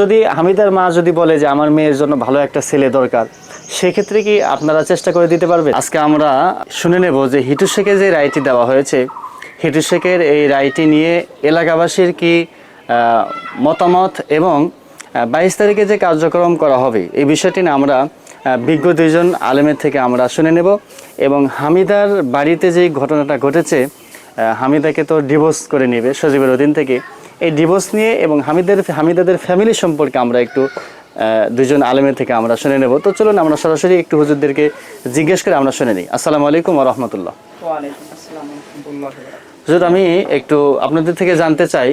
যদি হামিদার মা যদি বলে যে আমার মেয়ের জন্য ভালো একটা ছেলে দরকার, সেক্ষেত্রে কি আপনারা চেষ্টা করে দিতে পারবেন? আজকে আমরা শুনে নেব যে হিটু শেখের যে রায়টি দেওয়া হয়েছে, হিটু শেখের এই রায়টি নিয়ে এলাকাবাসীর কি মতামত এবং বাইশ তারিখে যে কার্যক্রম করা হবে, এই বিষয়টি না আমরা বিজ্ঞ দুইজন আলেমের থেকে আমরা শুনে নেব এবং হামিদার বাড়িতে যে ঘটনাটা ঘটেছে হামিদাকে তো ডিভোর্স করে নেবে সজীবের অধীন থেকে। এই ডিভোর্স নিয়ে এবং হামিদের হামিদাদের ফ্যামিলি সম্পর্কে আমরা একটু দুজন আলেমের থেকে আমরা শুনে নেব। তো চলুন আমরা সরাসরি একটু হুজুরদেরকে জিজ্ঞেস করে আমরা শুনে নিই। আসসালামু আলাইকুম রহমতুল্লাহ। হুজুর আমি একটু আপনাদের থেকে জানতে চাই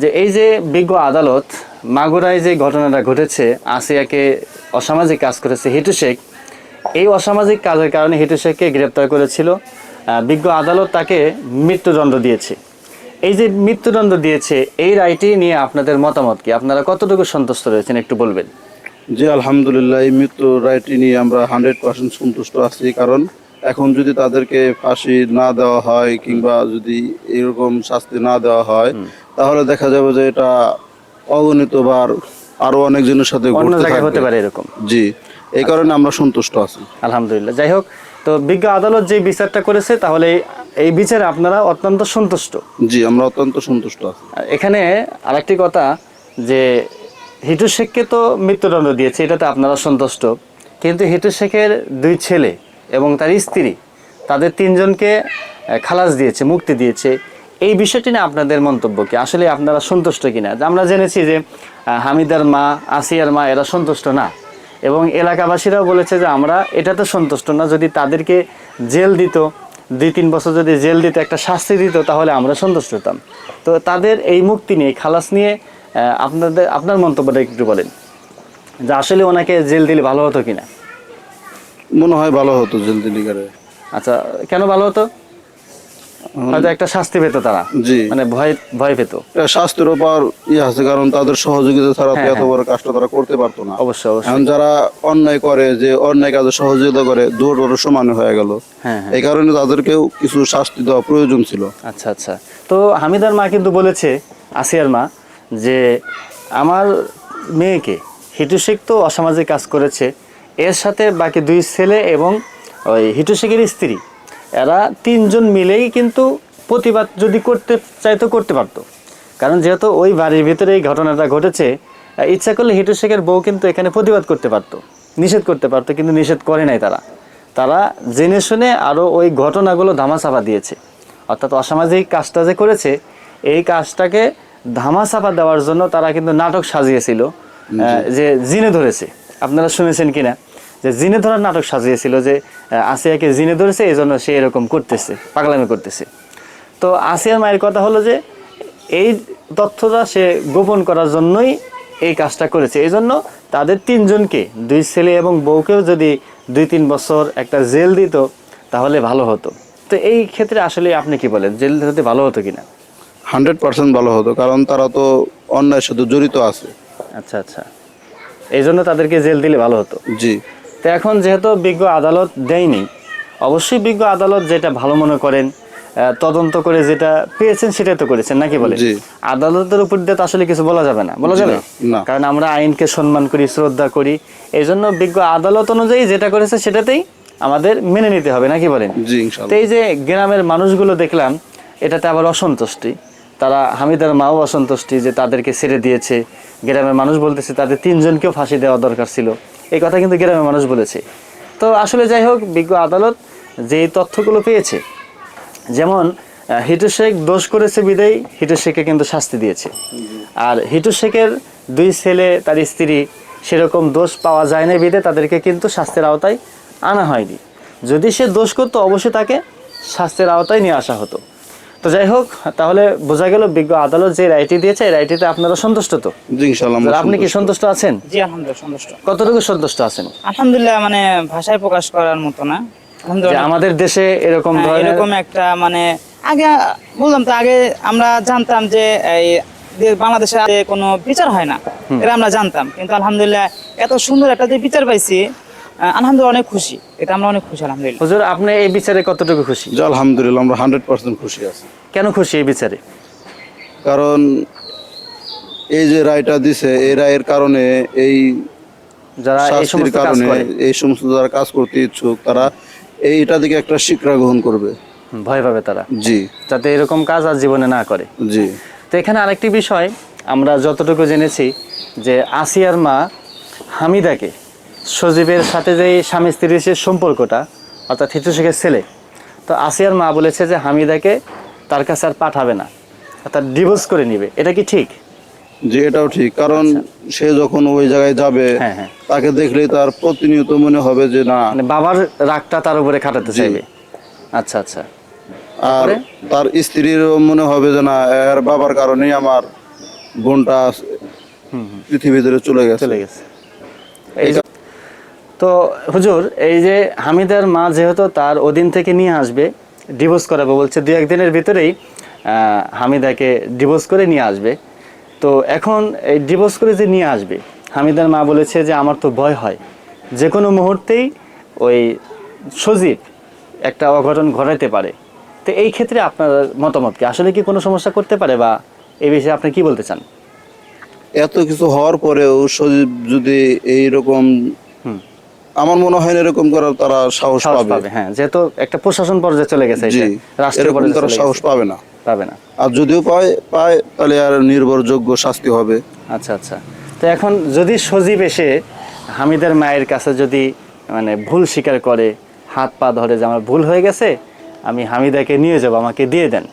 যে এই যে বিজ্ঞ আদালত মাগুরায় যে ঘটনাটা ঘটেছে আসিয়াকে অসামাজিক কাজ করেছে হিটু শেখ এই অসামাজিক কাজের কারণে হিটু শেখকে গ্রেপ্তার করেছিল। বিজ্ঞ আদালত তাকে মৃত্যুদণ্ড দিয়েছে। এই যে মৃত্যুদণ্ড দিয়েছে এই রায়টি নিয়ে আপনাদের মতামত কি? আপনারা কতটুকু সন্তুষ্ট রয়েছেন একটু বলবেন? জি আলহামদুলিল্লাহ এই মৃত্যু রায়টি নিয়ে আমরা হান্ড্রেড পার্সেন্ট সন্তুষ্ট আছি। কারণ এখন যদি তাদেরকে ফাঁসি না দেওয়া হয় কিংবা যদি এরকম শাস্তি না দেওয়া হয় তাহলে দেখা যাবে যে এটা অগণিত বার আরও অনেকজনের সাথে হতে পারে এরকম। জি এই কারণে আমরা সন্তুষ্ট আছি। আলহামদুলিল্লাহ। যাই হোক তো বিজ্ঞ আদালত যে বিচারটা করেছে তাহলে এই বিচারে আপনারা অত্যন্ত সন্তুষ্ট। জি আমরা অত্যন্ত সন্তুষ্ট আছি। এখানে আরেকটি কথা যে হিটু শেখকে তো মৃত্যুদণ্ড দিয়েছে এটাতে আপনারা সন্তুষ্ট। কিন্তু হিটু শেখের দুই ছেলে এবং তার স্ত্রী তাদের তিনজনকে খালাস দিয়েছে মুক্তি দিয়েছে। এই বিষয়টি নিয়ে আপনাদের মন্তব্য কি? আসলে আপনারা সন্তুষ্ট কিনা? যে আমরা জেনেছি যে হামিদার মা আসিয়ার মা এরা সন্তুষ্ট না। এবং এলাকাবাসীরাও বলেছে যে আমরা এটাতে সন্তুষ্ট না। যদি তাদেরকে জেল দিত দুই তিন বছর যদি জেল দিত একটা শাস্তি দিত তাহলে আমরা সন্তুষ্ট হতাম। তো তাদের এই মুক্তি নিয়ে খালাস নিয়ে আপনাদের আপনার মন্তব্যটা একটু বলেন। যে আসলে ওনাকে জেল দিলে ভালো হতো কিনা? মনে হয় ভালো হতো জেল দিলে আচ্ছা কেন ভালো হতো? হয়তো একটা শাস্তি পেত তারা। জি। মানে ভয় ভয় পেত। স্বাস্থ্যের উপর ইয়ে আছে কারণ তাদের সহযোগিতা ছাড়া হ্যাঁ, এত বড় কাজটা তারা করতে পারতো না। অবশ্যই অবশ্যই। যারা অন্যায় করে যে অন্যায় কাজে সহযোগিতা করে দূর দূর সমান হয়ে গেল। হ্যাঁ হ্যাঁ। এই কারণে তাদেরকেও কিছু শাস্তি দেওয়া প্রয়োজন ছিল। আচ্ছা আচ্ছা। তো হামিদার মা কিন্তু বলেছে আসিয়ার মা যে আমার মেয়েকে হিটু শেখ তো অসামাজিক কাজ করেছে এর সাথে বাকি দুই ছেলে এবং ওই হিটু শেখের স্ত্রী এরা তিনজন মিলেই কিন্তু প্রতিবাদ যদি করতে চাইতো করতে পারতো। কারণ যেহেতু ওই বাড়ির ভিতরে এই ঘটনাটা ঘটেছে ইচ্ছা করলে হিটু শেখের বউ কিন্তু এখানে প্রতিবাদ করতে পারতো নিষেধ করতে পারতো কিন্তু নিষেধ করে নাই তারা। তারা জেনে শুনে আরও ওই ঘটনাগুলো ধামাচাপা দিয়েছে। অর্থাৎ অসামাজিক কাজটা যে করেছে এই কাজটাকে ধামাচাপা দেওয়ার জন্য তারা কিন্তু নাটক সাজিয়েছিল যে জিনে ধরেছে। আপনারা শুনেছেন কিনা? যে জিনে ধরার নাটক সাজিয়েছিল যে আসিয়াকে জিনে ধরেছে এই জন্য সে এরকম করতেছে পাগলামি করতেছে। তো আসিয়ার মায়ের কথা হলো যে এই তথ্যটা সে গোপন করার জন্যই এই কাজটা করেছে। এই জন্য তাদের তিনজনকে দুই ছেলে এবং বউকেও যদি দুই তিন বছর একটা জেল দিত তাহলে ভালো হতো। তো এই ক্ষেত্রে আসলে আপনি কি বলেন জেল দিতে ভালো হতো কিনা? হান্ড্রেড পার্সেন্ট ভালো হতো কারণ তারা তো অন্যায়ের সাথে জড়িত আছে। আচ্ছা আচ্ছা। এই জন্য তাদেরকে জেল দিলে ভালো হতো? জি। তো এখন যেহেতু বিজ্ঞ আদালত দেয়নি অবশ্যই বিজ্ঞ আদালত যেটা ভালো মনে করেন তদন্ত করে যেটা পেয়েছেন সেটাই তো করেছেন নাকি বলে? আদালতের উপর দিয়ে তো আসলে কিছু বলা যাবে না। বলা যাবে। কারণ আমরা আইনকে সম্মান করি শ্রদ্ধা করি এই জন্য বিজ্ঞ আদালত অনুযায়ী যেটা করেছে সেটাতেই আমাদের মেনে নিতে হবে নাকি বলেন? তো এই যে গ্রামের মানুষগুলো দেখলাম এটাতে আবার অসন্তুষ্টি। তারা হামিদার মাও অসন্তুষ্টি যে তাদেরকে ছেড়ে দিয়েছে। গ্রামের মানুষ বলতেছে তাদের তিনজনকেও ফাঁসি দেওয়া দরকার ছিল। এই কথা কিন্তু গ্রামের মানুষ বলেছে। তো আসলে যাই হোক, বিজ্ঞ আদালত যে তথ্যগুলো পেয়েছে, যেমন হিটু শেখ দোষ করেছে বিদায়, হিটু শেখকে কিন্তু শাস্তি দিয়েছে। আর হিটু শেখের দুই ছেলে, তার স্ত্রী, সেরকম দোষ পাওয়া যায় না বিদে তাদেরকে কিন্তু শাস্তির আওতায় আনা হয়নি। যদি সে দোষ করতো, অবশ্যই তাকে শাস্তির আওতায় নিয়ে আসা হতো। তো যাই হোক তাহলে বোঝা গেল বিজ্ঞ আদালত যে রায়টি দিয়েছে এই রায়টিতে আপনারা সন্তুষ্ট তো? আপনি কি সন্তুষ্ট। আছেন? জি আলহামদুলিল্লাহ সন্তুষ্ট। কতটুকু সন্তুষ্ট আছেন? আলহামদুলিল্লাহ মানে ভাষায় প্রকাশ করার মতো না। যে আমাদের দেশে এরকম হ্যাঁ, ধরনের এরকম একটা মানে আগে বললাম তো আগে আমরা জানতাম যে এই বাংলাদেশে কোনো বিচার হয় না। এটা আমরা জানতাম। কিন্তু আলহামদুলিল্লাহ এত সুন্দর একটা যে বিচার পাইছি আলহামদুলিল্লাহ অনেক খুশি। এটা আমরা অনেক খুশি আলহামদুলিল্লাহ। হুজুর আপনি এই বিচারে কতটুকু খুশি? জি আলহামদুলিল্লাহ আমরা হান্ড্রেড পার্সেন্ট খুশি আছি। কেন খুশি এই বিচারে? কারণ এই যে রায়টা দিছে এই রায়ের কারণে এই যারা এই শাস্তির সমস্ত কাজ কারণে করে। এই সমস্ত যারা কাজ করতে ইচ্ছুক তারা এইটা থেকে একটা শিক্ষা গ্রহণ করবে। ভয় পাবে তারা। জি। যাতে এরকম কাজ আর জীবনে না করে। জি। তো এখানে আরেকটি বিষয় আমরা যতটুকু জেনেছি যে আসিয়ার মা হামিদাকে সজীবের সাথে যে স্বামী স্ত্রীর যে সম্পর্কটা অর্থাৎ হিতু শেখের ছেলে তো আসিয়ার মা বলেছে যে হামিদাকে তার কাছে আর পাঠাবে না অর্থাৎ ডিভোর্স করে নিবে। এটা কি ঠিক? যে এটাও ঠিক। কারণ সে যখন ওই জায়গায় যাবে আচ্ছা। হ্যাঁ, হ্যাঁ। তাকে দেখলেই তার প্রতিনিয়ত মনে হবে যে না। মানে বাবার রাগটা তার উপরে খাটাতে চাইবে। আচ্ছা আচ্ছা। আর তার স্ত্রীরও মনে হবে যে না এর বাবার কারণেই আমার বোনটা পৃথিবী থেকে চলে গেছে। চলে গেছে। তো হুজুর, এই যে হামিদার মা যেহেতু তার অধীন থেকে নিয়ে আসবে ডিভোর্স করাবে, বলছে দু একদিনের ভিতরেই হামিদাকে ডিভোর্স করে নিয়ে আসবে। তো এখন এই ডিভোর্স করে যে নিয়ে আসবে, হামিদার মা বলেছে যে আমার তো ভয় হয়। যে কোনো মুহূর্তেই ওই সজীব একটা অঘটন ঘটাইতে পারে। তো এই ক্ষেত্রে আপনার মতামত কি? আসলে কি কোনো সমস্যা করতে পারে বা এই বিষয়ে আপনি কি বলতে চান? এত কিছু হওয়ার পরেও সজীব যদি এইরকম। আমার মনে হয় এরকম করার তারা সাহস পাবে। হ্যাঁ যেহেতু একটা প্রশাসন পর্যায়ে চলে গেছে এরকম পর্যায়ে তারা সাহস পাবে না। পাবে না। আর যদিও পায় পায় তাহলে আর নির্ভরযোগ্য শাস্তি হবে। আচ্ছা আচ্ছা। তো এখন যদি সজীব এসে হামিদের মায়ের কাছে যদি মানে ভুল স্বীকার করে হাত পা ধরে যে আমার ভুল হয়ে গেছে আমি হামিদাকে নিয়ে যাব আমাকে দিয়ে দেন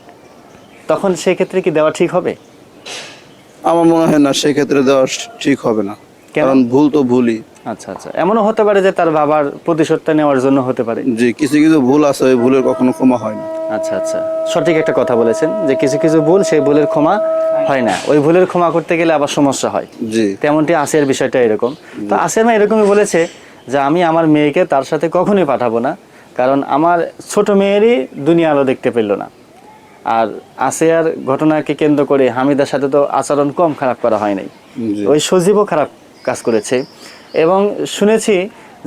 তখন সেক্ষেত্রে কি দেওয়া ঠিক হবে? আমার মনে হয় না সেক্ষেত্রে দেওয়া ঠিক হবে না। কারণ ভুল তো ভুলই। আচ্ছা আচ্ছা। এমনও হতে পারে যে তার বাবার প্রতিশোধটা নেওয়ার জন্য হতে পারে। যে কিছু কিছু ভুল আছে ওই ভুলের কখনো ক্ষমা হয় না। আচ্ছা আচ্ছা। সঠিক একটা কথা বলেছেন যে কিছু কিছু ভুল সেই ভুলের ক্ষমা হয় না। ওই ভুলের ক্ষমা করতে গেলে আবার সমস্যা হয়। জি। তেমনটি আসিয়ার বিষয়টা এরকম। তো আসিয়ার মা এরকমই বলেছে যে আমি আমার মেয়েকে তার সাথে কখনোই পাঠাবো না। কারণ আমার ছোট মেয়েরই দুনিয়া আলো দেখতে পেল না। আর আসিয়ার ঘটনাকে কেন্দ্র করে হামিদার সাথে তো আচরণ কম খারাপ করা হয় নাই। ওই সজীবও খারাপ কাজ করেছে। এবং শুনেছি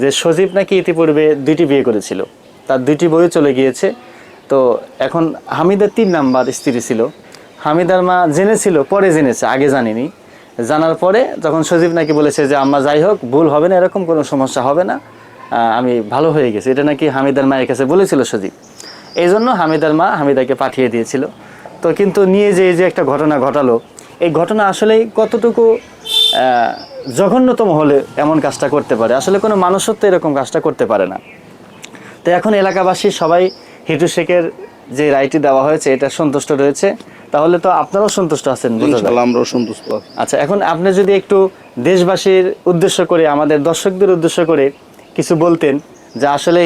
যে সজীব নাকি ইতিপূর্বে দুইটি বিয়ে করেছিল। তার দুইটি বইও চলে গিয়েছে। তো এখন হামিদার তিন নাম্বার স্ত্রী ছিল। হামিদার মা জেনেছিল, পরে জেনেছে, আগে জানিনি। জানার পরে তখন সজীব নাকি বলেছে যে, আম্মা, যাই হোক, ভুল হবে না, এরকম কোনো সমস্যা হবে না। আমি ভালো হয়ে গেছি। এটা নাকি হামিদার মায়ের কাছে বলেছিল সজীব। এই জন্য হামিদার মা হামিদাকে পাঠিয়ে দিয়েছিল। তো কিন্তু নিয়ে যে এই যে একটা ঘটনা ঘটালো, এই ঘটনা আসলেই কতটুকু জঘন্যতম হলে এমন কাজটা করতে পারে। আসলে কোনো মানুষত্ব এরকম কাজটা করতে পারে না। তো এখন এলাকাবাসী সবাই হিটু শেখের যে রায়টি দেওয়া হয়েছে এটা সন্তুষ্ট রয়েছে। তাহলে তো আপনারাও সন্তুষ্ট আছেন আমরাও সন্তুষ্ট আচ্ছা এখন আপনি যদি একটু দেশবাসীর উদ্দেশ্য করে আমাদের দর্শকদের উদ্দেশ্য করে কিছু বলতেন যে আসলে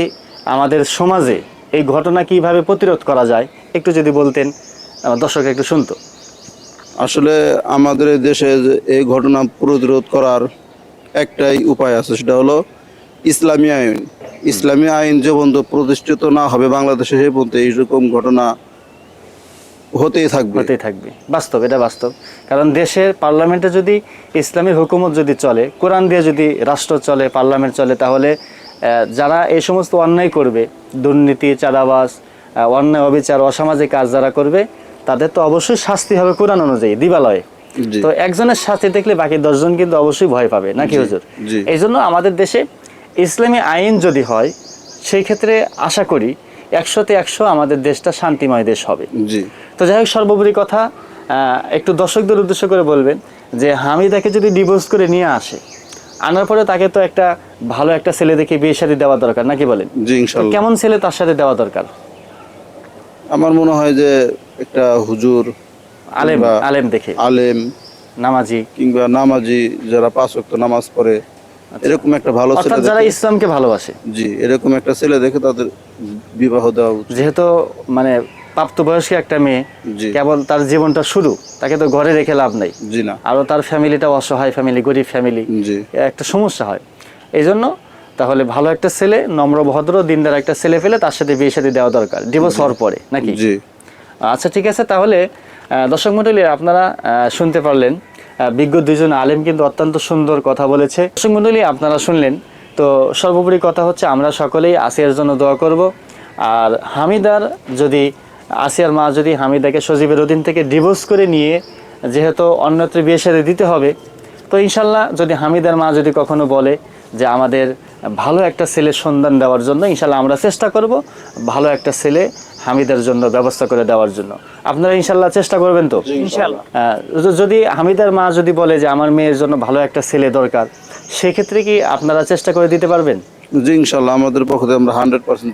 আমাদের সমাজে এই ঘটনা কীভাবে প্রতিরোধ করা যায় একটু যদি বলতেন আমার দর্শক একটু শুনতো। আসলে আমাদের দেশে এই ঘটনা প্রতিরোধ করার একটাই উপায় আছে, সেটা হলো ইসলামী আইন। ইসলামী আইন যে পর্যন্ত প্রতিষ্ঠিত না হবে বাংলাদেশে সে পর্যন্ত এইরকম ঘটনা হতেই থাকবে। হতেই থাকবে। বাস্তব, এটা বাস্তব। কারণ দেশের পার্লামেন্টে যদি ইসলামী হুকুমত যদি চলে, কোরআন দিয়ে যদি রাষ্ট্র চলে, পার্লামেন্ট চলে, তাহলে যারা এই সমস্ত অন্যায় করবে, দুর্নীতি চাঁদাবাস অন্যায়, অবিচার, অসামাজিক কাজ যারা করবে তাদের তো অবশ্যই শাস্তি হবে কোরআন অনুযায়ী দিবালয়ে। তো একজনের শাস্তি দেখলে বাকি দশজন কিন্তু অবশ্যই ভয় পাবে নাকি হুজুর? এই জন্য আমাদের দেশে ইসলামী আইন যদি হয় সেই ক্ষেত্রে আশা করি একশোতে একশো আমাদের দেশটা শান্তিময় দেশ হবে। তো যাই হোক সর্বোপরি কথা একটু দর্শকদের উদ্দেশ্য করে বলবেন যে হামিদাকে যদি ডিভোর্স করে নিয়ে আসে আনার পরে তাকে তো একটা ভালো একটা ছেলে দেখে বিয়ে শাদী দেওয়া দরকার নাকি বলেন? কেমন ছেলে তার সাথে দেওয়া দরকার? আমার মনে হয় যে একটা হুজুর আলেম আলেম দেখে। আলেম নামাজি। কিংবা নামাজি যারা পাঁচ ওয়াক্ত নামাজ পড়ে এরকম একটা ভালো ছেলে যারা ইসলামকে ভালোবাসে। জি এরকম একটা ছেলে দেখে তাদের বিবাহ দেওয়া উচিত। যেহেতু মানে প্রাপ্তবয়স্ক একটা মেয়ে কেবল তার জীবনটা শুরু তাকে তো ঘরে রেখে লাভ নাই। জি না। আরও তার ফ্যামিলিটা অসহায় ফ্যামিলি গরিব ফ্যামিলি জি। একটা সমস্যা হয়। এই জন্য তাহলে ভালো একটা ছেলে নম্র ভদ্র দিনদার একটা ছেলে ফেলে তার সাথে বিয়ে সাথে দেওয়া দরকার। ডিভোর্স হওয়ার পরে নাকি? জি। আচ্ছা ঠিক আছে, তাহলে দর্শক মন্ডলী আপনারা শুনতে পারলেন বিজ্ঞ দুইজন আলেম কিন্তু অত্যন্ত সুন্দর কথা বলেছে। দর্শক মন্ডলী আপনারা শুনলেন, তো সর্বোপরি কথা হচ্ছে, আমরা সকলেই আসিয়ার জন্য দোয়া করব। আর হামিদার যদি, আসিয়ার মা যদি হামিদাকে সজীবের অধীন থেকে ডিভোর্স করে নিয়ে, যেহেতু অন্যত্র বিয়ে সাথে দিতে হবে, তো ইনশাল্লাহ যদি হামিদার মা যদি কখনো বলে যে আমাদের ভালো একটা ছেলের সন্ধান দেওয়ার জন্য, ইনশাল্লাহ আমরা চেষ্টা করব, ভালো একটা ছেলে হামিদার জন্য ব্যবস্থা করে দেওয়ার জন্য। আপনারা ইনশাল্লাহ চেষ্টা করবেন তো? ইনশাআল্লাহ যদি হামিদার মা যদি বলে যে আমার মেয়ের জন্য ভালো একটা ছেলে দরকার সেক্ষেত্রে কি আপনারা চেষ্টা করে দিতে পারবেন? জি ইনশাল্লাহ আমাদের পক্ষে আমরা হান্ড্রেড পার্সেন্ট